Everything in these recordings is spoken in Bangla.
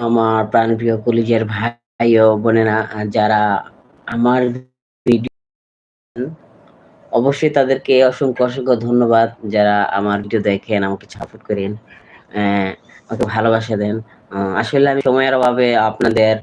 আমার প্রাণপ্রিয় কলিজের ভাই ও বোনেরা, যারা আমার অবশ্যই তাদেরকে অসংখ্য অসংখ্য ধন্যবাদ যারা আমার ভিডিও দেখেন, আমাকে সাপোর্ট করেন আমাকে ভালোবাসা দেন। আসলে আমি সময়ের অভাবে আপনাদের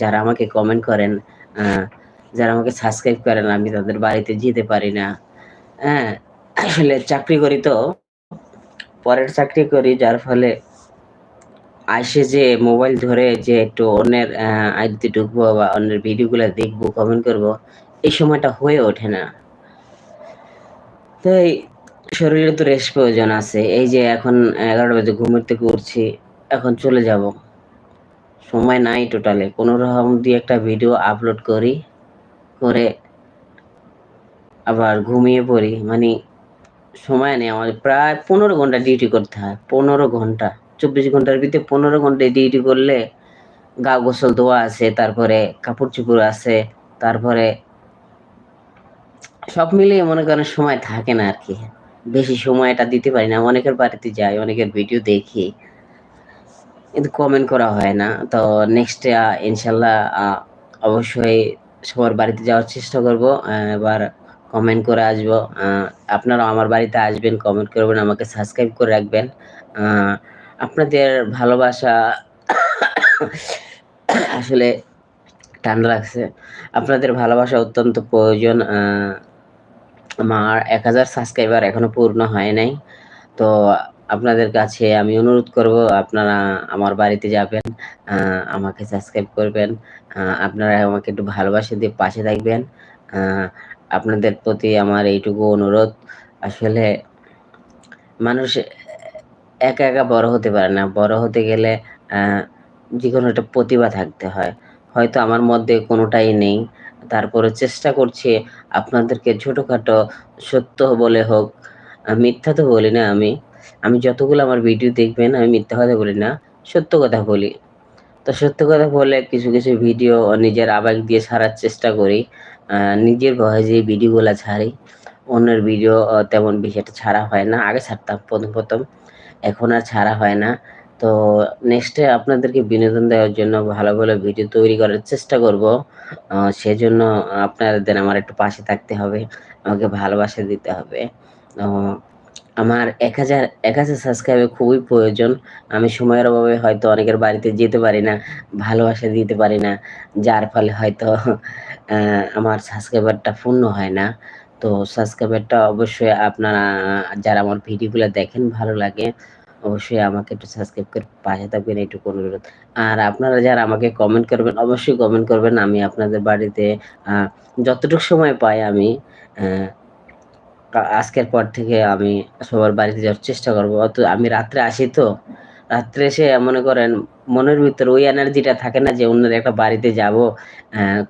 যারা আমাকে কমেন্ট করেন যারা আমাকে সাবস্ক্রাইব করেন, আমি তাদের বাড়িতে যেতে পারি না। হ্যাঁ আসলে চাকরি করি তো, পরের চাকরি করি, যার ফলে আইসে যে মোবাইল ধরে যে একটু অন্যের আইডিতে ঢুকবো বা অন্যের ভিডিওগুলো দেখব কমেন্ট করব, এই সময়টা হয়ে ওঠে না। তাই শরীরে তো রেস্ট প্রয়োজন আছে। এই যে এখন এগারোটা বাজে ঘুমের থেকে উঠছি, এখন চলে যাব। সময় নাই টোটালে কোনো রকম দিয়ে একটা ভিডিও আপলোড করি, করে আবার ঘুমিয়ে পড়ি। মানে সময় নেই, আমাদের প্রায় পনেরো ঘণ্টা ডিউটি করতে হয়, পনেরো ঘণ্টা। চব্বিশ ঘণ্টার ভিতরে পনেরো ঘণ্টা ডিউটি করলে গা গোসল ধোয়া আছে, তারপরে কাপড় চুপড় আছে, তারপরে সব মিলিয়ে মনে করেন সময় থাকে না আর কি বেশি সময়টা দিতে পারি না। অনেকের বাড়িতে যাই, অনেকের ভিডিও দেখি, কিন্তু কমেন্ট করা হয় না। তো নেক্সট ইনশাল্লাহ অবশ্যই সবার বাড়িতে যাওয়ার চেষ্টা করব। এবার কমেন্ট করে আসব। আপনারা আমার বাড়িতে আসবেন কমেন্ট করবেন, আমাকে সাবস্ক্রাইব করে রাখবেন। আপনাদের ভালোবাসা আসলে ঠান্ডা লাগছে। আপনাদের ভালোবাসা অত্যন্ত প্রয়োজন আমার এক হাজার সাবস্ক্রাইবার এখনও পূর্ণ হয় নাই। তো আপনাদের কাছে আমি অনুরোধ করব, আপনারা আমার বাড়িতে যাবেন আমাকে সাবস্ক্রাইব করবেন আপনারা আমাকে একটু ভালোবাসা দিয়ে পাশে থাকবেন। আপনাদের প্রতি আমার এইটুকু অনুরোধ। আসলে মানুষ একা একা বড় হতে পারে না। বড় হতে গেলে যে কোনো একটা প্রতিভা থাকতে হয়। হয়তো আমার মধ্যে কোনোটাই নেই। তারপরে চেষ্টা করছি আপনাদেরকে ছোটোখাটো সত্য বলে হোক মিথ্যা তো বলি না আমি। আমি যতগুলো আমার ভিডিও দেখবেন, আমি মিথ্যা কথা বলি না, সত্য কথা বলি। তো সত্য কথা বলে কিছু কিছু ভিডিও নিজের আবেগ দিয়ে ছাড়ার চেষ্টা করি নিজের ভয়েসে ভিডিওগুলো ছাড়ি, অন্যের ভিডিও তেমন বেশি একটা ছাড়া হয় না। আগে ছাড়তাম প্রথম প্রথম। এখন আর ছাড়া হয় না। তো নেক্সটে আপনাদেরকে বিনোদন দেওয়ার জন্য ভালো ভালো ভিডিও তৈরি করার চেষ্টা করব। সেজন্য আপনাদের আমার একটু পাশে থাকতে হবে। আমাকে ভালোবাসা দিতে হবে। আমার এক হাজার এক হাজার সাবস্ক্রাইবার খুবই প্রয়োজন। আমি সময়ের অভাবে হয়তো অনেকের বাড়িতে যেতে পারি না, ভালোবাসা দিতে পারি না। যার ফলে হয়তো আমার সাবস্ক্রাইবারটা পূর্ণ হয় না। তো সাবস্ক্রাইবারটা অবশ্যই আপনারা, যারা আমার ভিডিওগুলো দেখেন ভালো লাগে, অবশ্যই আমাকে একটু সাবস্ক্রাইব করে পাশে থাকবেন, এইটুকু অনুরোধ। আর আপনারা যারা আমাকে কমেন্ট করবেন, অবশ্যই কমেন্ট করবেন। আমি আপনাদের বাড়িতে যতটুকু সময় পাই আমি আজকের পর থেকে আমি সবার বাড়িতে যাওয়ার চেষ্টা করব। অত, আমি রাত্রে আসি তো রাত্রে এসে মনে করেন মনের ভিতরে ওই এনার্জিটা থাকে না যে অন্যের একটা বাড়িতে যাব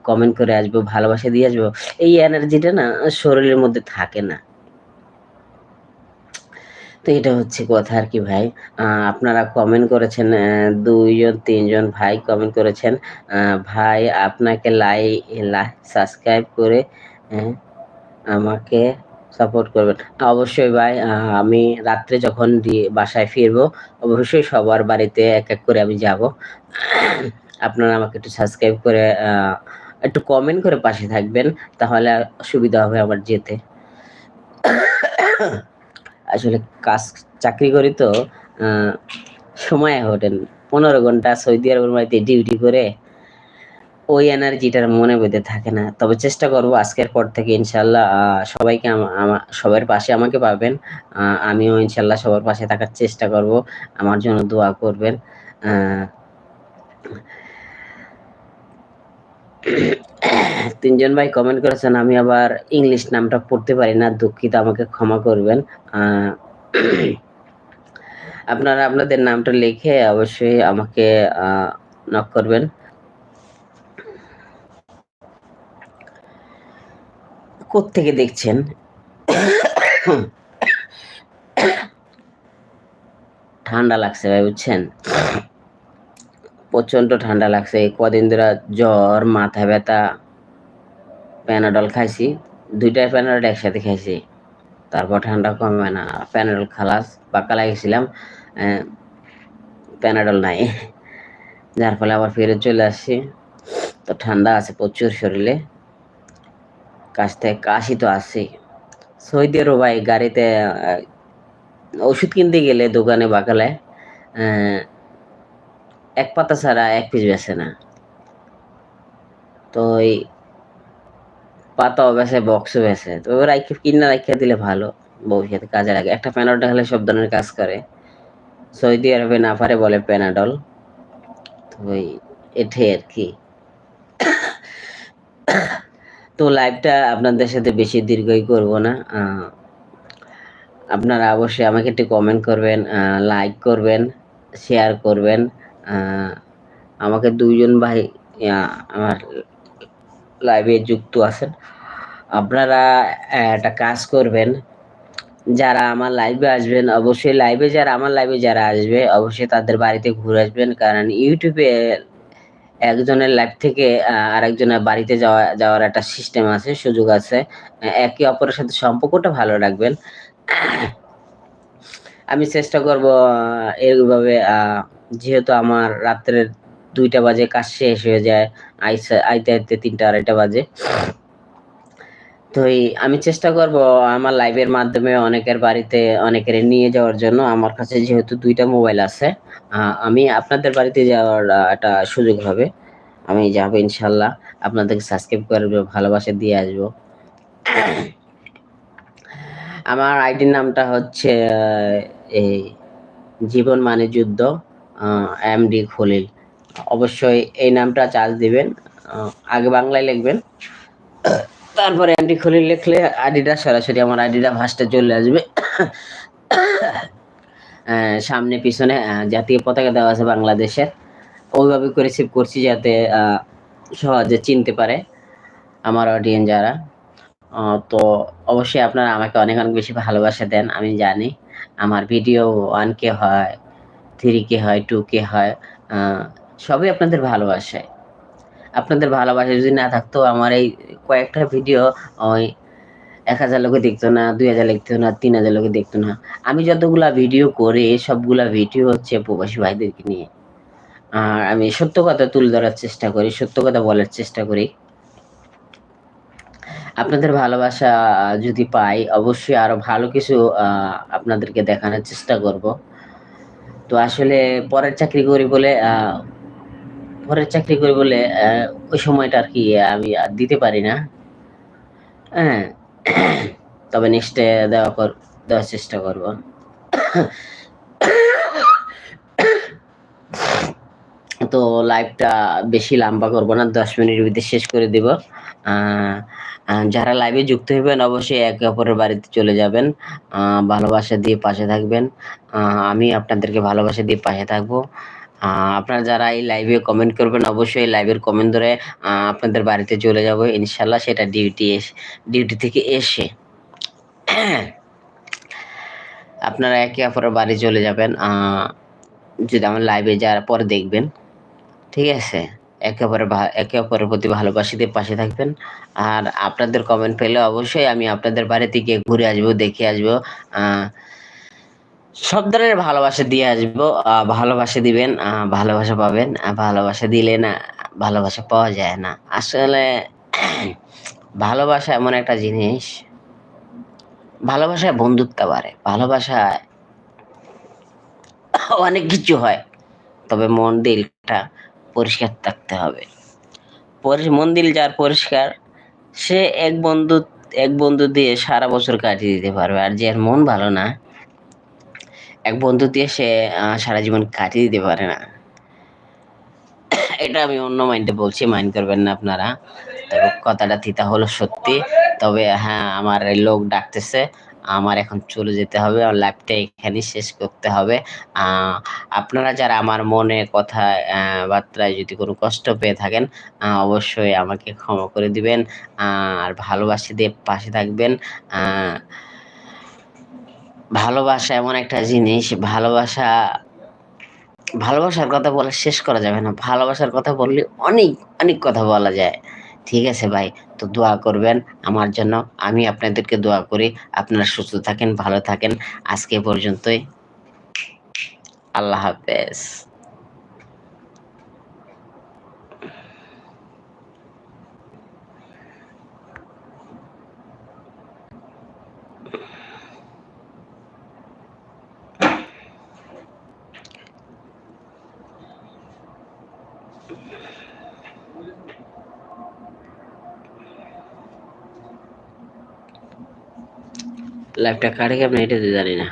কমেন্ট করে আসব, ভালোবাসা দিয়ে আসব, এই এনার্জিটা না শরীরের মধ্যে থাকে না। তো এটা হচ্ছে কথা আর কি ভাই। আপনারা কমেন্ট করেছেন দুইজন, তিনজন ভাই কমেন্ট করেছেন ভাই আপনাকে লাই সাবস্ক্রাইব করে আমাকে সাপোর্ট করবেন। অবশ্যই ভাই আমি রাত্রে যখন বাসায় ফিরবো, অবশ্যই সবার বাড়িতে এক এক করে আমি যাব। আপনারা আমাকে একটু সাবস্ক্রাইব করে একটু কমেন্ট করে পাশে থাকবেন, তাহলে সুবিধা হবে আমার যেতে। আসলে কাজ, চাকরি করি তো সময় ওঠেন। পনেরো ঘণ্টা সৌদি আরবের বাড়িতে ডিউটি করে ওই এনার্জিটার মনে বেঁধে থাকে না। তবে চেষ্টা করব আজকের পর থেকে ইনশাল্লাহ সবাইকে সবার পাশে আমাকে পাবেন। আমিও ইনশাল্লাহ সবার পাশে থাকার চেষ্টা করব। আমার জন্য দোয়া করবেন। তিনজন ভাই কমেন্ট করেছেন, আমি আবার ইংলিশ নামটা পড়তে পারি না, দুঃখিত, আমাকে ক্ষমা করবেন। আপনারা আপনাদের নামটা লিখে অবশ্যই আমাকে নক করবেন। থেকে দেখছেন? ঠান্ডা লাগছে ভাই, বুঝছেন? প্রচণ্ড ঠান্ডা লাগছে। কদিন ধরে জ্বর, মাথা ব্যথা, প্যানাডল খাইছি। দুইটা প্যানাডল একসাথে খাইছি। তারপর ঠান্ডা কমে না। প্যানাডল খালাস, বাক্কা লাগিয়েছিলাম প্যানাডল নাই। যার ফলে আবার ফিরে চলে আসছি। তো ঠান্ডা আছে প্রচুর শরীরে। কাছ থেকে কাশি তো আসছেই সৌদি আরব ভাই গাড়িতে ওষুধ কিনতে গেলে দোকানে বাকালে এক পাতা ছাড়া এক পিস বেছে না। তো ওই পাতাও বেছে বক্সও বেছে তো রাইখে কিনা রাখিয়া দিলে ভালো, ভবিষ্যতে কাজে লাগে। একটা প্যানাডল হলে সব ধরনের কাজ করে। সৌদি আরবে না পারে বলে প্যানাডল তো ওই এটাই আর কি। তো লাইভটা আপনাদের সাথে বেশি দীর্ঘই করব না। আপনারা অবশ্যই আমাকে একটু কমেন্ট করবেন লাইক করবেন শেয়ার করবেন। আমাকে দুইজন ভাই আমার লাইভে যুক্ত আছেন। আপনারা একটা কাজ করবেন। যারা আমার লাইভে আসবেন, অবশ্যই লাইভে যারা, আমার লাইভে যারা আসবে, অবশ্যই তাদের বাড়িতে ঘুরে আসবেন। কারণ ইউটিউবে একজনের লাইফ থেকে আরেকজনের বাড়িতে যাওয়া, যাওয়ার একটা সিস্টেম আছে, সুযোগ আছে। একে অপরের সাথে সম্পর্কটা ভালো রাখবেন। আমি চেষ্টা করব এইভাবে যেহেতু আমার রাত্রের দুইটা বাজে কাজ শেষ হয়ে যায়, আইসা, আইতে আইতে তিনটা, আড়াইটা বাজে। তো আমি চেষ্টা করব আমার লাইভের মাধ্যমে অনেকের বাড়িতে, অনেকের নিয়ে যাওয়ার জন্য। আমার কাছে যেহেতু দুইটা মোবাইল আছে আমি আপনাদের বাড়িতে যাওয়ার একটা সুযোগ হবে। আমি যাব ইনশাল্লাহ। আপনাদেরকে সাবস্ক্রাইব করব, ভালোবাসা দিয়ে আসব। আমার আইডির নামটা হচ্ছে এই জীবন মানে যুদ্ধ এম ডি খলিল। অবশ্যই এই নামটা চার্জ দিবেন আগে বাংলায় লিখবেন। তারপরে এমডি খলিল লিখলে আইডিটা সরাসরি আমার আইডিটা ফার্স্টে চলে আসবে। সামনে, পিছনে জাতীয় পতাকা দেওয়া আছে বাংলাদেশের। ওইভাবে করে সেভ করছি যাতে সহজে চিনতে পারে আমার অডিয়েন্স যারা। তো অবশ্যই আপনারা আমাকে অনেক অনেক বেশি ভালোবাসা দেন, আমি জানি। আমার ভিডিও ওয়ান কে হয় থ্রি কে হয় টু কে হয় সবই আপনাদের ভালোবাসায়। আপনাদের ভালোবাসা যদি না থাকতো আমার এই কয়েকটা ভিডিও ওই এক হাজার লোকে দেখতো না, দুই হাজার দেখতো না, তিন হাজার লোকে দেখতো না। আমি যতগুলা ভিডিও করি, সবগুলা ভিডিও হচ্ছে প্রবাসী ভাইদেরকে নিয়ে। আর আমি সত্য কথা তুলে ধরার চেষ্টা করি, সত্য কথা বলার চেষ্টা করি। আপনাদের ভালোবাসা যদি পাই, অবশ্যই আরও ভালো কিছু আপনাদেরকে দেখানোর চেষ্টা করব। তো আসলে পরের চাকরি করি বলে পরের চাকরি করি বলে ওই সময়টা আর কি আমি দিতে পারি না। হ্যাঁ তবে নেক্সটে দেওয়া কর, দেওয়ার চেষ্টা করব। তো লাইভটা বেশি লম্বা করব না, দশ মিনিটের ভিতরে শেষ করে দিব। যারা লাইভে যুক্ত হবেন অবশ্যই একে অপরের বাড়িতে চলে যাবেন। ভালোবাসা দিয়ে পাশে থাকবেন। আমি আপনাদেরকে ভালোবাসা দিয়ে পাশে থাকব। আপনারা যারা এই লাইভে কমেন্ট করবেন, অবশ্যই লাইভের কমেন্ট ধরে আপনাদের বাড়িতে চলে যাব ইনশাল্লাহ সেটা ডিউটি ডিউটি থেকে এসে। আপনারা একে অপরের বাড়ি চলে যাবেন যদি আমার লাইভে যারা পরে দেখবেন, ঠিক আছে? একে অপরের একে অপরের প্রতি ভালোবাসি দিয়ে পাশে থাকবেন। আর আপনাদের কমেন্ট পেলে অবশ্যই আমি আপনাদের বাড়িতে গিয়ে ঘুরে আসব, দেখে আসব সব ধরনের ভালোবাসা দিয়ে আসব ভালোবাসা দিবেন ভালোবাসা পাবেন ভালোবাসা দিলে না, ভালোবাসা পাওয়া যায় না। আসলে ভালোবাসা এমন একটা জিনিস, ভালোবাসায় বন্ধুত্ব বাড়ে, ভালোবাসায় অনেক কিছু হয়, তবে মন, দিলটা পরিষ্কার থাকতে হবে। মন, দিল যার পরিষ্কার, সে এক বন্ধু এক বন্ধু দিয়ে সারা বছর কাটিয়ে দিতে পারবে, আর যার মন ভালো না এক বন্ধু দিয়ে সে সারা জীবন কাটিয়ে দিতে পারে না। এটা আমি অন্য মাইন্ডে বলছি মাইন্ড করবেন না আপনারা। তবে কথাটা থিতা হলো সত্যি। তবে হ্যাঁ আমার লোক ডাকতেছে, আমার এখন চলে যেতে হবে, আমার লাইফটা এখানে শেষ করতে হবে। আপনারা যারা আমার মনে কথা বার্তায় যদি কোনো কষ্ট পেয়ে থাকেন অবশ্যই আমাকে ক্ষমা করে দিবেন আর ভালোবাসি দিয়ে পাশে থাকবেন ভালোবাসা এমন একটা জিনিস, ভালোবাসা, ভালোবাসার কথা বলে শেষ করা যাবে না। ভালোবাসার কথা বললে অনেক অনেক কথা বলা যায়। ঠিক আছে ভাই, তো দোয়া করবেন আমার জন্য। আমি আপনাদেরকে দোয়া করি। আপনারা সুস্থ থাকেন, ভালো থাকেন। আজকে পর্যন্তই। আল্লাহ হাফেজ। লাইভটা কারে কেমন এটা জানি না।